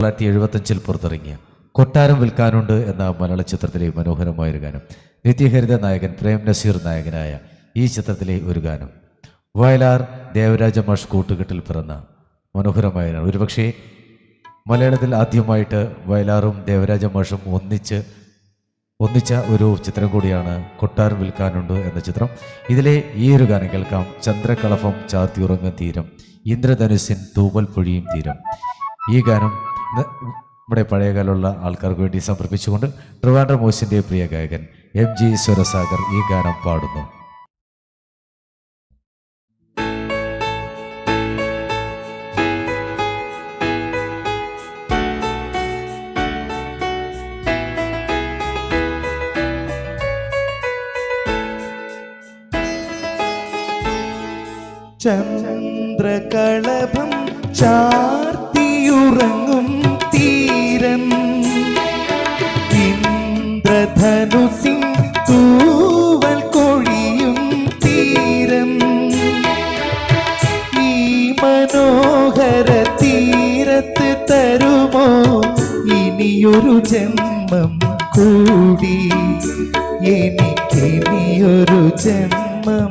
തൊള്ളായിരത്തി എഴുപത്തഞ്ചിൽ പുറത്തിറങ്ങിയ കൊട്ടാരം വിൽക്കാനുണ്ട് എന്ന മലയാള ചിത്രത്തിലെ മനോഹരമായ ഒരു ഗാനം നിത്യഹരിത നായകൻ പ്രേം നസീർ നായകനായ ഈ ചിത്രത്തിലെ ഒരു ഗാനം. വയലാർ ദേവരാജ മാഷ് കൂട്ടുകെട്ടിൽ പിറന്ന മനോഹരമായ ഒരുപക്ഷെ മലയാളത്തിൽ ആദ്യമായിട്ട് വയലാറും ദേവരാജ മാഷും ഒന്നിച്ച് ഒന്നിച്ച ഒരു ചിത്രം കൂടിയാണ് കൊട്ടാരം വിൽക്കാനുണ്ട് എന്ന ചിത്രം. ഇതിലെ ഈ ഒരു ഗാനം കേൾക്കാം. ചന്ദ്രകളഭം ചാർത്തിയുറങ്ങും തീരം ഇന്ദ്രധനുസിൻ തൂവൽ പൊഴിയും തീരം. ഈ ഗാനം നമ്മുടെ പഴയകാലമുള്ള ആൾക്കാർക്ക് വേണ്ടി സമർപ്പിച്ചുകൊണ്ട് ട്രിവാൻഡ്ര മോശിന്റെ പ്രിയ ഗായകൻ എം ജി സ്വരസാഗർ ഈ ഗാനം പാടുന്നു. ചന്ദ്രകളഭം ചാർത്തിയുറങ്ങും തീരം ഇന്ദ്രധനുസിൻ തൂവൽ കൊഴിയും തീരം ഈ മനോഹര തീരത്ത് തരുമോ? ഇനിയൊരു ജന്മം കൂടി. എനിക്കിനിയൊരു ജന്മം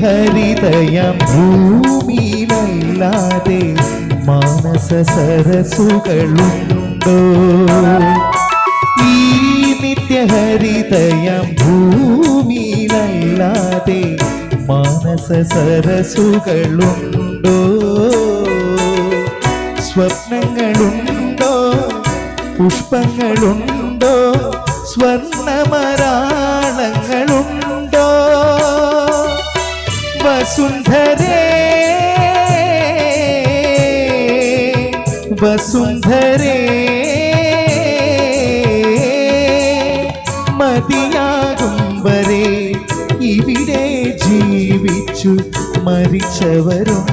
നിത്യഹരിതയം ഭൂമിയിലല്ലാതെ മാനസ സരസുകളുണ്ടോ? ഈ നിത്യഹരിതയം ഭൂമിയിലല്ലാതെ മാനസ സരസുകളുണ്ടോ? സ്വപ്നങ്ങളുണ്ടോ? പുഷ്പങ്ങളുണ്ടോ? സ്വർണമരാളങ്ങളുണ്ടോ വസുന്ധരേ മതിയാകും വരെ ഇവിടെ ജീവിച്ചു മരിച്ചവരുണ്ടോ?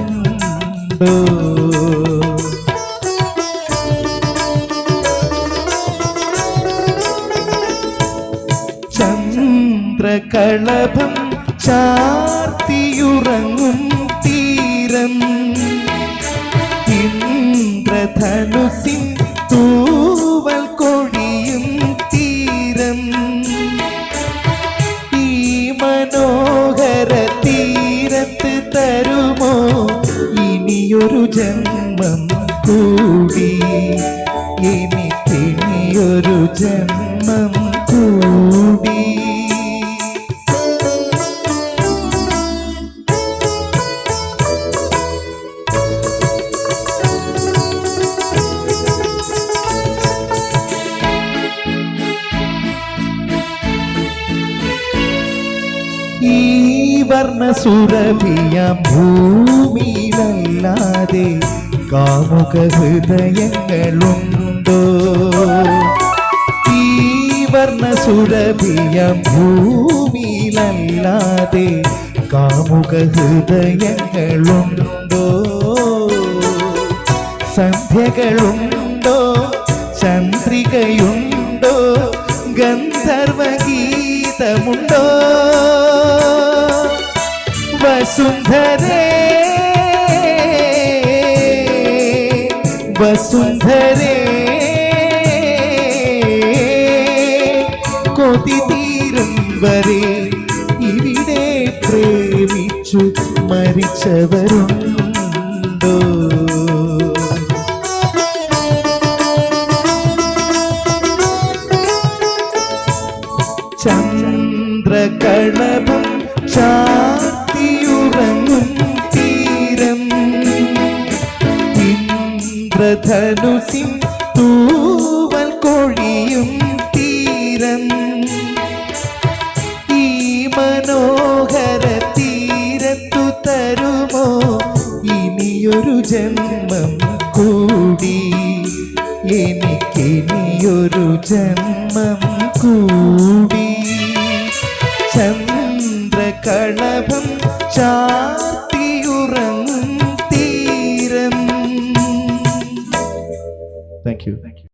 ചന്ദ്രകളഭം ചാർത്തിയുറങ്ങും തീരം. ഇന്ദ്രധനുസിൻ തൂവൽ കൊടിയും തീരം. ഈ മനോഹര തീരത്ത് തരുമോ? ഇനിയൊരു ജന്മം കൂടി. എനിക്കിനിയൊരു ജന്മം കൂടി. വർണസുരഭിയാം ഭൂമിയിലല്ലാതെ കാമുക ഹൃദയങ്ങളുണ്ടോ തീവർണ സുരഭിയ ഭൂമിയിലല്ലാതെ കാമുക ഹൃദയങ്ങളുണ്ടോ സന്ധ്യകളുണ്ടോ? ചന്ദ്രികയുണ്ടോ? ഗന്ധർവഗീതമുണ്ടോ? വസുന്ധരേ. വസുന്ധരേ. കൊതി തീരും വരെ ഇവിടെ പ്രേമിച്ചു മരിച്ചവരുണ്ടോ? ചന്ദ്രകളഭം ചാത്തിയുറങ്ങും ഇന്ദ്രധനുസിൻ തൂവൽ കൊഴിയും തീരം. ഈ മനോഹര തീരത്തു തരുമോ? ഇനിയൊരു ജന്മം കൂടി. എനിക്കിനിയൊരു ജന്മം കൂടി. ചന്ദ്രകളഭം ചാർത്തിയുറങ്ങും